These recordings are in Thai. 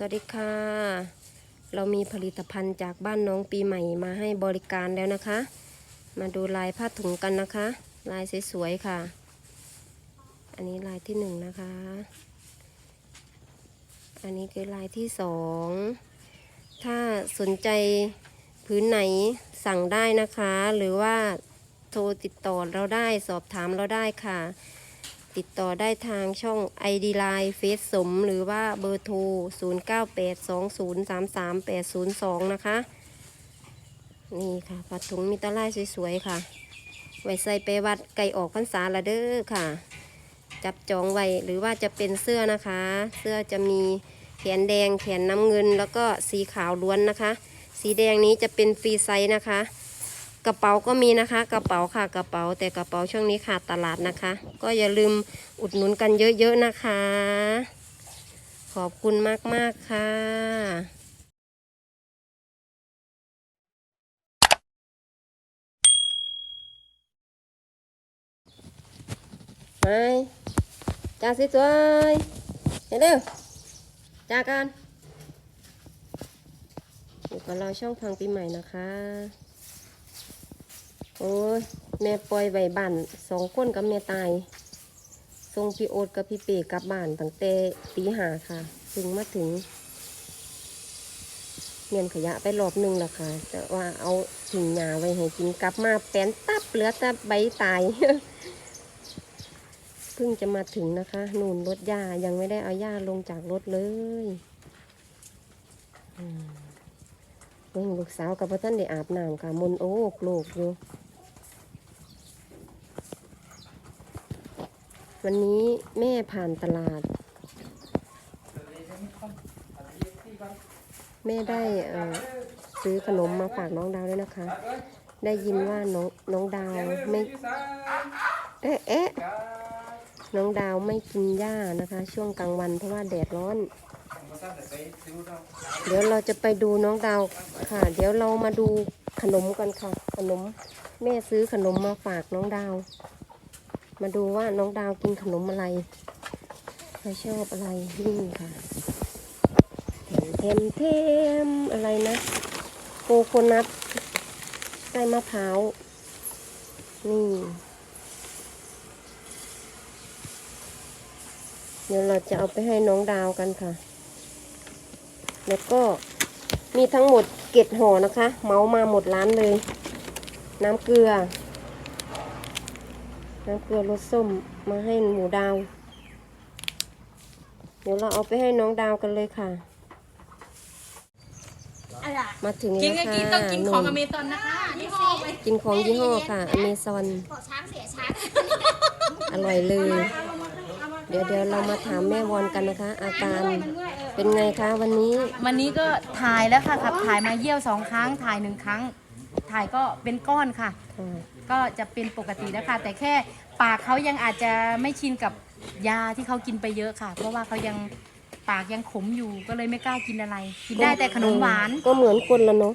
สวัสดีค่ะ เรามีผลิตภัณฑ์จากบ้านน้องปีใหม่มาให้บริการแล้วนะคะ มาดูลายผ้าถุงกันนะคะ ลายสวยๆค่ะ อันนี้ลายที่หนึ่งนะคะ อันนี้คือลายที่สองถ้าสนใจพื้นไหนสั่งได้นะคะ หรือว่าโทรติดต่อเราได้สอบถามเราได้ค่ะ ติดต่อได้ทางช่อง ID Line เฟซสม หรือว่าเบอร์โทร 0982033802 นะคะ นี่ค่ะผัดถุงมีตะไลสวยๆ ค่ะ ไว้ใส่ไปวัดไก่ออกพรรษาละเด้อค่ะ จับจองไว้หรือว่าจะเป็นเสื้อนะคะ เสื้อจะมีแขนแดงแขนน้ำเงินแล้วก็สีขาวล้วนนะคะ สีแดงนี้จะเป็นฟรีไซส์นะคะ กระเป๋าก็มีนะคะ กระเป๋าค่ะกระเป๋า แต่กระเป๋าช่วงนี้ขาดตลาดนะคะ ก็อย่าลืมอุดหนุนกันเยอะๆนะคะ ขอบคุณมากๆค่ะไปจ้าสวยๆเร็วจ้ากันอยู่กับเราช่องพังปีใหม่นะคะ โอ้ยแม่ปล่อยไว้บ้านสองคนกับแม่ตายส่งพี่โอ๊ตกับพี่เปกลับบ้านตั้งแต่ตีหาค่ะ ถึงมาถึงเมียนขยะไปรอบหนึงแล้วค่ะ แต่ว่าเอาถิงหญ้าไว้ให้กินกลับมาแป้นตับเหลือแต่ใบตายเพิ่งจะมาถึงนะคะนูนรถหญ้ายังไม่ได้เอาหญ้าลงจากรถเลยอืมเบิ่งลูกสาวกับพ่อท่านได้อาบน้ำค่ะมนโอ้กโลกอยู่ วันนี้แม่ผ่านตลาด แม่ได้ซื้อขนมมาฝากน้องดาวด้วยนะคะ ได้ยินว่าน้องน้องดาวไม่เอ๊ะเอ๊ะน้องดาวไม่กินหญ้านะคะ ช่วงกลางวันเพราะว่าแดดร้อน เดี๋ยวเราจะไปดูน้องดาวค่ะ เดี๋ยวเรามาดูขนมกันค่ะ ขนม แม่ซื้อขนมมาฝากน้องดาว มาดูว่าน้องดาวกินขนมอะไรใครชอบอะไรนี่ค่ะเทมเทมอะไรนะโกโคนัทไส้มะพร้าวนี่ เดี๋ยวเราจะเอาไปให้น้องดาวกันค่ะ แล้วก็มีทั้งหมดเกล็ดห่อนะคะ เมามาหมดร้านเลย น้ำเกลือ น้ำเกลือรสส้มมาให้หมูดาว เดี๋ยวเราเอาไปให้น้องดาวกันเลยค่ะ อะไรมาถึงกินแล้วก็ค่ะกินต้องกินของอหเมนุ่มซอนนะคะยี่ห้อไปกินของยี่ห้อค่ะอเมซอนบอกช้างเสียช้างอร่อยเลย เดี๋ยวเดี๋ยวเรามาถามแม่วอนกันนะคะ อาการเป็นไงคะวันนี้ วันนี้ก็ถ่ายแล้วค่ะขับถ่ายมาเยี่ยวสองครั้งถ่ายหนึ่งครั้ง ถ่ายก็เป็นก้อนค่ะค่ะ ก็จะเป็นปกติแล้วค่ะแต่แค่ปากเขายังอาจจะไม่ชินกับยาที่เขากินไปเยอะค่ะ เพราะว่าเขายังปากยังขมอยู่ก็เลยไม่กล้ากินอะไร กินได้แต่ขนมหวานก็เหมือนคนละเนาะ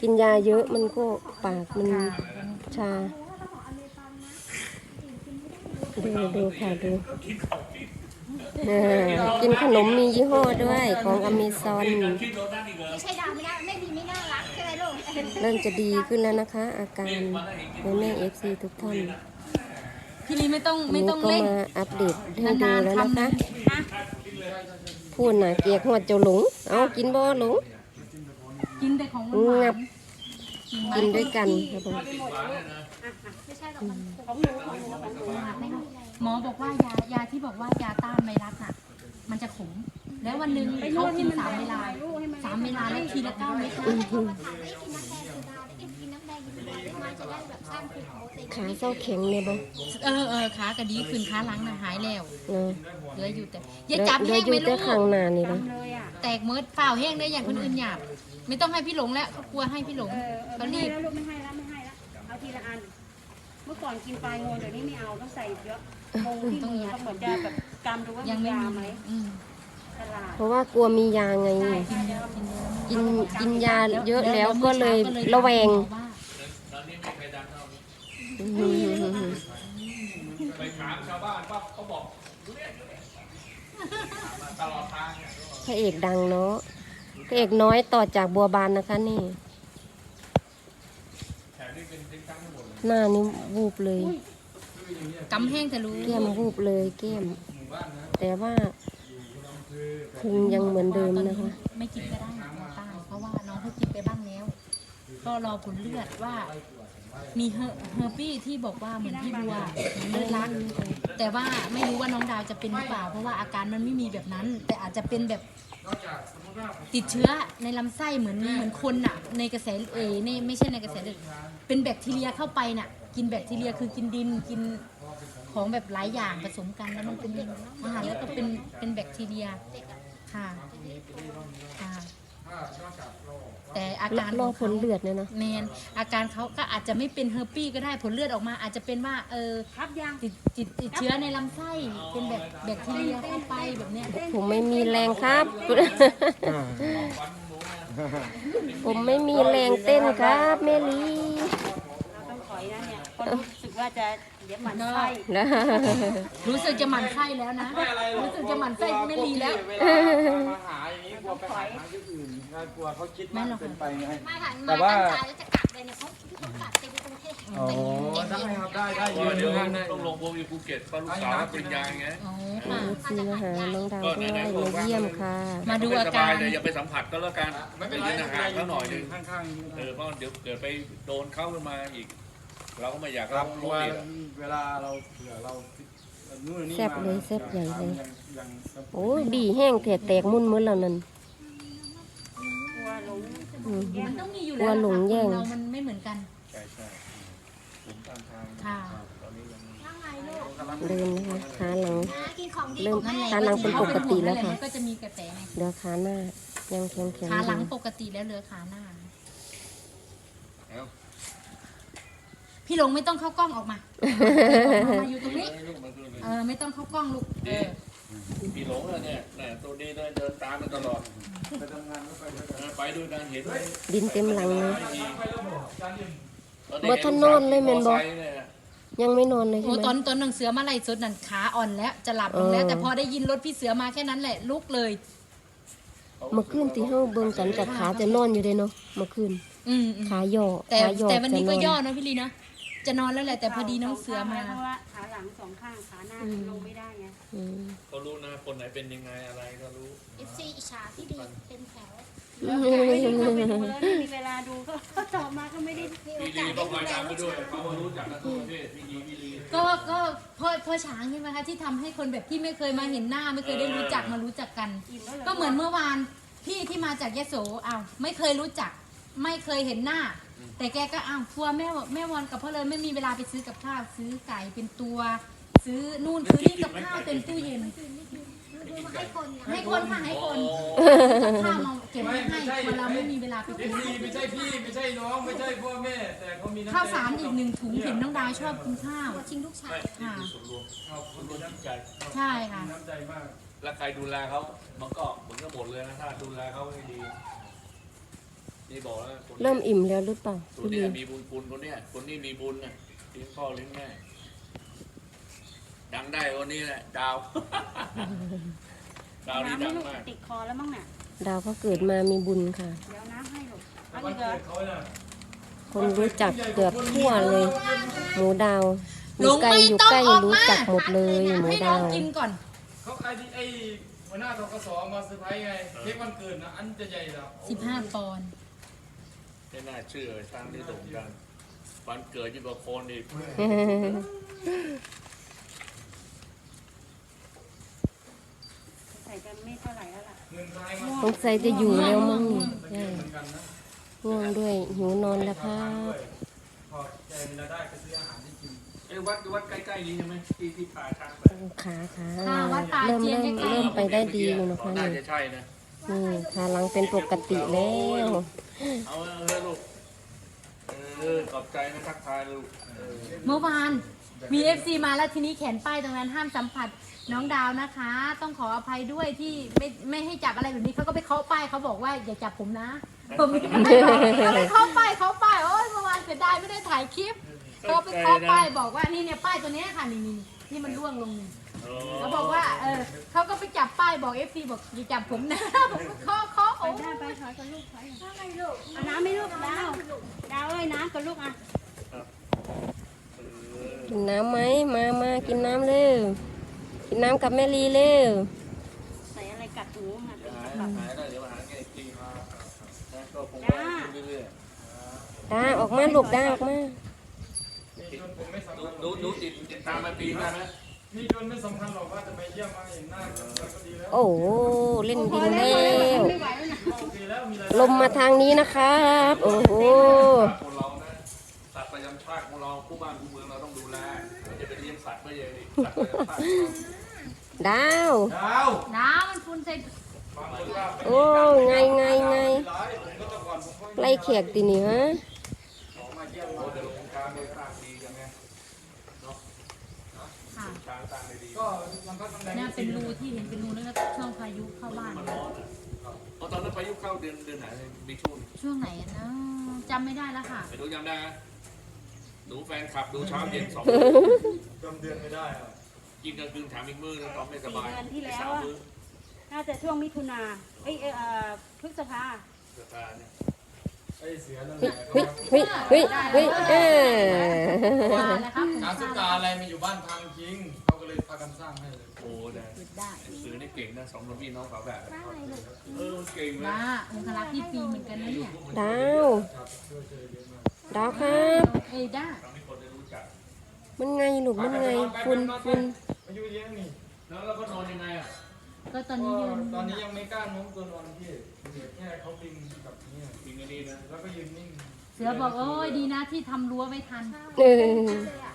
กินยาเยอะมันก็ปากมันค่ะชา ดูดูค่ะดูเออกินขนมมียี่ห้อด้วยของอเมซอน ไม่ใช่ดาวไม่ได้ ไม่ดีไม่น่ารักใช่ไหมลูก เริ่มจะดีขึ้นแล้วนะคะ อาการในแม่เอฟซีทุกท่านพี่ลีไม่ต้องวันไม่นี้ต้องก็เล่นมาอัปเดตให้ดูนานแล้วๆนะคำหคะนึ่งฮะพูดนะเกียกหัวเจ้าหลง เอากินบ่หลงกินแต่ของหวางันบๆกินไหมกินด้วยกันครับผมหมอบอกว่ายายาที่บอกว่ายาต้านไวรัสน่ะ มันจะขม แล้ววันหนึ่งเขากินสามเวลาสามเวลาแล้วทีละเก้าเม็ดนะ จะได้แบบสร้างภูมิคุ้มกันขาเศร้าแข็งเนี่ยบ่เออเออขากระดีขึ้นขาหลังน่ะหายแล้วเนาะเหลืออยู่แต่อย่าจับเดี๋แห้ยวงอยู่ไหมแต่ลูกข้างหน้านี่ละแตกเมิดเปล่าแห้งได้อย่างคนอื่นหยาบไม่ต้องให้พี่หลงแล้วเขากลัวให้พี่หลงเออเออเขาไม่รีให้บแล้วลูกไม่ให้แล้วไม่ให้แล้วเอาทีละอัน เมื่อก่อนกินปลายโงนเดี๋ยวนี้ไม่เอาต้องใส่เยอะโงที่มือต้องเหมือนจะแบบกำดูว่ายัมีงไม่ยามีไหมอืมตลาดเพราะว่ากลัวมียาไงกินเยอะกินเยอะกินกินยาเยอะแล้วมื่ก็อเลยช้าระแวงถามหมอว่าอืม ไปถามชาวบ้านว่าเขาบอกรู้เรื่องรู้เรื่องถามมาตลอดทางเนี่ยพระเอกดังเนาะพระเอกน้อยต่อจากบัวบานนะคะนี่หน้านี่วูบเลยกำแห้งแต่รู้แก้มวูบเลยแก้มแต่ว่าพุงยังเหมือนเดิมนะคะ ไม่กินก็ได้น้ำตาลเพราะว่าน้องเขากินไปบ้างแล้ว ก็รอผลเลือดว่า มีเฮอเฮอร์ปี้ที่บอกว่าเหมือนพี่บัวเลือดรักแต่ว่าไม่รู้ว่าน้องดาวจะเป็นหรือเปล่า เพราะว่าอาการมันไม่มีแบบนั้น แต่อาจจะเป็นแบบติดเชื้อในลำไส้เหมือนเหมือนคนน่ะ ในกระแสเอในไม่ใช่ในกระแสเลือดเป็นแบคทีเรียเข้าไปน่ะ กินแบคทีเรียคือกินดินกินของแบบหลายอย่างผสมกันแล้วมันเป็นอาหารแล้วก็เป็นเป็นแบคทีเรียค่ะค่ะ อาการรอของผลขาเลือดเนี่ยนะแมนอาการเขาก็อาจจะไม่เป็นเฮอร์ปี้ก็ได้ผลเลือดออกมา อาจจะเป็นว่าเออครับยังติดติดติดเชื้อในลำไส้เป็นแบบแบคทีเรียเข้าไปแบบเนี้ยผมไม่มีแรงครับ ผมไม่มีแรงเต้นครับเมลีเราต้องถอยนะเนี่ยเพราะรู้สึก ว่าจะเดี๋ยวหมันไส้นะรู้สึกจะหมั่นไส้แล้วนะรู้สึกจะหมั่นไส้ไม่รีแล้วเวลามาหาอย่างนี้กลัวไปหาทางที่อื่นกลัวเขาคิดมากเป็นไปไง ไม่ค่ะแต่มาว่า ตั้งใจแล้วจะกลับเลยเนี่ยเขาพี่เขากลับไปกรุงเทพอ๋อได้ครับได้ได้เพราะว่าเดี๋ยวงานได้ ต้องลงโปรวีภูเก็ตเพราะลูกสาวรับปริญญาไงอ๋อค่ะซีมาหาน้องดาวด้วยมาเยี่ยมค่ะ มาดูไม่อาสกาบายรเลยอย่าไปสัมผัสก็แล้วกันไม่เป็นไรยืนห่างๆเขาหน่อยหนึงข้างๆนี่ก็เอได้อเพราะเดี๋ยวเกิดไปโดนเข้าขึ้นมาอีก เราก็ไม่อยากครัรับบกลัรู้วอีกอะเวลาเราเผื่อเรานู่นนี่แซ่บเลยแซ่บใหญ่เลยงยังโอ้ยบีแห้งแถแตกมุ่นมืดแล้วนั่นกลัวหลงอืม มันต้องมีอยู่กลัแล้ววหลงแย่งคนเรามันไม่เหมือนกัน ใช่ใช่ผมตามทางค่ะ ตอนนี้ยังว่าไงลูกเดินนะคะขาหลัง นะกินของดีเริ่มของแม่ขาหลังเป็นปกติแล้วค่ะ มันก็จะมีกระแสไงเดี๋ยวขาหน้า ยังแข็งแข็งขาหลังอยู่ปกติแล้วเหลือขาหน้า เอ้า พี่หลงไม่ต้องเข้ากล้องออกมามาอยู่ตรงนี้ ลูกมันคือเออไม่ต้องเข้ากล้องลูกเออพี่หลงเลยเนี่ยแหมตัวนี้เดินเดินตามมันตลอดไปทำงานก็ไปด้วยกันเออไปด้วยกันเห็นไหมดินเต็มหลังเลยตอนนี้บ่ทันนอนเลยแม่นบ่มอไซค์เนี่ยยังไม่นอนเลยโอ้ใช่ไหมตอนตอนหนังเสือมาไล่สดนั่นขาอ่อนแล้วจะหลับลงแล้ว เออ แต่พอได้ยินรถพี่เสือมาแค่นั้นแหละลุกเลย เมื่อคืนที่เฮาเบิ่งกันกับขาจะนอนอยู่เด้เนาะเมื่อคืนอืมอืมขาย่อแต่ขาย่อแต่วันนี้ก็จะย่อนะพี่ลีนะ จะนอนแล้วแหละแต่พอดีน้องเสือมาเพราะว่าขาหลังสองข้างขาหน้าลงไม่ได้ไงอืมเขารู้นะคนไหนเป็นยังไงอะไรก็รู้เอฟซีอิจฉาพี่ดีเป็นแถวไม่ได้เข้าไปดูแล้วไม่มีเวลาดูก็ตอบมาก็ไม่ได้มีโอพี่กาลีสต้ได้องดูมาแลตามไปลูกด้วยชายเขารู้จักกันทั่วประเทศพี่ลีพี่ลีก็ก็พ่อพ่อช้างใช่ไหมคะที่ทำให้คนแบบที่ไม่เคยมาเห็นหน้า ไม่เคยได้รู้จักมารู้จักกัน อิ่มแล้วเหรอก็เหมือนเมื่อวานพี่ที่มาจากยโสอ้าวไม่เคยรู้จัก ไม่เคยเห็นหน้า แต่แกก็อ้าวกลัวแม่แม่วอนกับพ่อเลยไม่มีเวลาไปซื้อกับข้าวซื้อไก่เป็นตัว ซื้อนู่นซื้อนี่กับข้าวเต็มตู้เย็นดูมาให้คนนะให้คนค่ะให้คนกับข้าวมาเก็บไว้ให้คนเราไม่มีเวลาไปเอซื้ฟอซีไม่ใช่พี่ไม่ใช่น้องไม่ใช่พ่อแม่ แต่เขามีน้ำใจข้าวสารอีกหนึ่งถุงเห็นน้องดาวชอบกินข้าวตัวชิงลูกชาย ค่ะส่วนรวมส่วนรวมจิตใจใช่ค่ะ น้ำใจมาก แล้วใครดูแลเขามันก็เหมือนกันหมดเลยนะถ้าดูแลเขาให้ดี นี่บอกแล้วคนนี้เริ่มอิ่มแล้วหรือเปล่าตัวพี่เนี้ลียมีบุญคุณคนเนี้ยคนนี้มีบุญนะเลี้ยงพ่อเลี้ยงแม่ดังได้คนนี้แหละดาว ดาวนี่น้ำดัไม่งลูกมากติดคอแล้วมั้งน่ะ ดาวเขาเกิดมามีบุญค่ะ เดี๋ยวน้ำให้ลูกเอาวัอีนกเหรเกิอดเขาน่ะคนรู้จักเกือบทั่วเลย หมูดาวอหลยู่งใกล้ไม่อยู่ต้องใกล้ออกรู้มาจักหมดเลย หมูให้น้ดาองว กินก่อน เขาไอ้ที่ไอ้หัวหน้าทกศมาเซอร์ไพรส์ไงเค้กวันเกิดนะอันจะใหญ่แล้ว15ปอนด์ ไม่น่าเชื่อช้างที่โด่งดังวันเกิดยิ่งกว่าโคนอีกใส่กันไม่เท่าไหร่แล้วล่ะเงินทายมาสงสัยจะอยู่แล้วมั้งนี่ใช่เหมือนกันนะง่วงด้วยหิวนอนแล้วครับพอใจเวลาได้ก็ซื้ออาหารที่กินไอ้วัดวัดใกล้ๆนี้ใช่ไหมที่ที่พาช้างไปขาขาค่ะวัดป่าเริ่มเจียนเริ่มใกล้ๆเริ่มไปได้ดีอยู่นะคะน่านี่จะใช่นะ นี่ขาหลังเป็นปกติแล้วเอาเถอะลูกเออขอบใจนะทักทายลูกเออเมื่อวานมี FC มาแล้วทีนี้แขนป้ายตรงนั้นห้ามสัมผัสน้องดาวนะคะ ต้องขออภัยด้วยที่ไม่ไม่ให้จับอะไรแบบนี้เขาก็ไปเคาะป้ายเขาบอกว่าอย่าจับผมนะผมไม่ได้บอกเขาไปเคาะป้ายเคาะป้ายโอ้ยเมื่อวานเสียดายไม่ได้ถ่ายคลิปเขาไปเคาะป้ายบอกว่านี่เนี่ยป้ายตัวเนี้ยค่ะนี่นี่นี่มันร่วงลงนี่ เออเขาบอกว่าเออเขาก็ไปจับป้ายบอกเอฟซีบอกอย่าจับผมนะผมก็เคาะเคาะไปโอ้ได้ไปถอยกับลูกถอยเอาน้ำไม่ลูกดาวดาวเอ้ยน้ำกับลูกอะกินน้ำไหมมามากินน้ำเร็วกินน้ำกับแม่ลีเร็วใส่อะไรกัดหูมาเดี๋ยวหายหายได้เดี๋ยวมาหาไงจริงมานะก็คงจ้าว่าเรื่อยดาออกมาลูกดาออกมามีจนผมไม่ๆสำดูคัญดูดูติดติดตามมาปีนได้ไห มมีจนไม่สำคัญหรอกว่าจะไปเยี่ยมมาเห็นหน้ากันก็ดีแล้วโอ้โหเล่นดินแล้วไม่ไหวแล้วนะโอเคแล้วมีอะไรลมมาทางนี้นะครับ โอ้โหคนเรานะสัตว์ประจำชาติของเราผู้บ้านผู้เมืองเราต้องดูแลเราจะไปเลี้ยงสัตว์ไม่ใช่สัตว์ประจำชาติของเราดาว ดาวน้ำมันฟุ้นใส่บางคนว่าโอ้ไงไงไงหลายผมก็แตะก่อนผมก็ไล่แขกตีนี่ฮะ ออกมาเยี่ยม โอ้ มา แต่ลงการโดยสร้างดีกันไงเนาะ ค่ะ ช้างสร้างได้ดีก็มันก็ทำแรงเนี่ยเป็นรูที่เห็นเป็นรูนั่นก็ช่วงพายุเข้าบ้าน มันร้อนอะเพราะตอนนั้นพายุเข้าเดือนเดือนไหนมีช่วงช่วงไหนอะนะจำไม่ได้แล้วค่ะ ไปดูยังได้ไหมหนูแฟนคลับดูเช้าเย็นสองจำเดือนไม่ได้อะกินกลางคืนถามอีกมือแล้วตอนไม่สบายสี่เดือนที่แล้ว สามอะมื้อน่าจะช่วงมิถุนาเอ้ยเอ่อพฤษภาสภาเนี่ย ไอ้เสือนั่นแหเฮ้ยละเฮ้ยเฮ้ยเฮ้ยเฮ้ยเออว่าแล้วครับการศึกษาอะไรมาอยู่บ้านทางคิงเขาก็เลยพากันสร้างให้เลยโอ้ได้หยุดได้ซื้อนี่เก่งนะสองคนพี่น้องฝาแฝดเออเก่งเลยว่าองคลักษ์ที่ปีเหมือนกันนะเนี่ยดาวดาวครับเอ้ยได้ทำให้คนได้รู้จักมันไงลูกมันไงฝุ่นฝุ่นอายุเลี้ยงนี่แล้วเราก็นอนยังไงอะ ก็ตอนก็นี้ยืนตอนนี้ยังไม่กล้าโน้มตัวนอนพี่แค่เขาบินกับเนี่ยกินกันดีนะแล้วก็ยืนนิ่งเสือบอกโอ้ยดีนะที่ทำรั้วไว้ทันเออ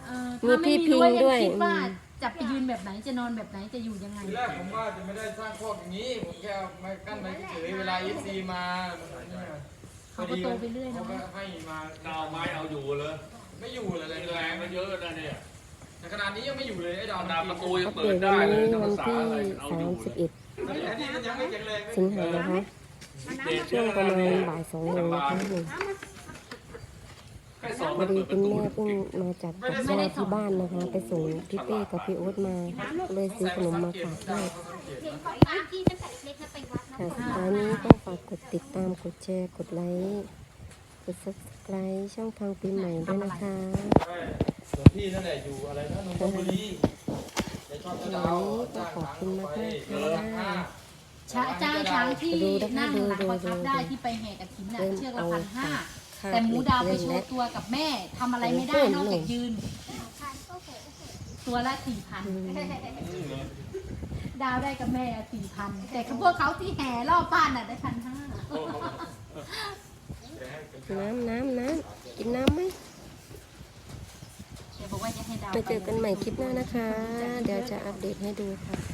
เออถ้าไม่มีมีที่รั้วพิงยังด้วย คิดว่าอืมจะไปยืนแบบไหนจะนอนแบบไหนจะอยู่ยังไง ทีแรกผมว่าจะไม่ได้สร้างคอกอย่างนี้ ผมแค่เอาไม้กั้นไว้เฉยๆเวลาเอฟซีมาเนี่ยเขาก็โตไปเรื่อยนะ เขาก็ให้มาเอาไม้เอาอยู่เลยไม่อยู่เลยมีแรงก็เยอะนะเนี่ย แต่ขนาดนี้ยังไม่อยู่เลยไอ้ดาวขนาดประตูยังอัปเปิเดดตได้วันเลยนี้จะวัภานษาที่อะไรเอาอยู่เลย31อันนี้ยังไม่แข็งแรงสิงหานะคะเด็กช่วงประมาณบ่ายสองโมงนะคะนี่แค่สองพมัอนดีเปิดปคุระณตูแม่เพิ่งมาจากกับพ่อที่บ้านนะคะ ไปส่งพี่เป้กับพี่โอ๊ตมา เลยซื้อขนมมาฝากด้วยเห็นของบ้านที่ตั้งแต่เล็กๆแล้วไปวัดนะค่ะสุดท้ายนี้ต้องฝากกดติดตามกดแชร์กดไลค์กด subscribe ช่องทางปีใหม่ด้วยนะคะ ใช่ หลวงพี่นั่นแหละอยู่อะไรนะนนทบุรีแกชอบจะดาวจ้างช้างไปเออห้าช้างจ้างช้างที่นั่งดูหลังดูประทับได้ที่ไปแห่กระถินน่ะเชือกละพันห้าแต่หมูดาวไปโชว์ตัวกับแม่ทำอะไรไม่ได้นอกจากยืน ตัวละสี่พันดาวได้กับแม่สี่พันแต่พวกเขาที่แห่รอบบ้านน่ะได้พันห้าน้ำน้ำน้ำกินน้ำไหม เดี๋ยวบอกว่าจะให้ดาวไปเจอกันใหม่คลิปหน้านะคะ เดี๋ยวจะอัปเดตให้ดูค่ะ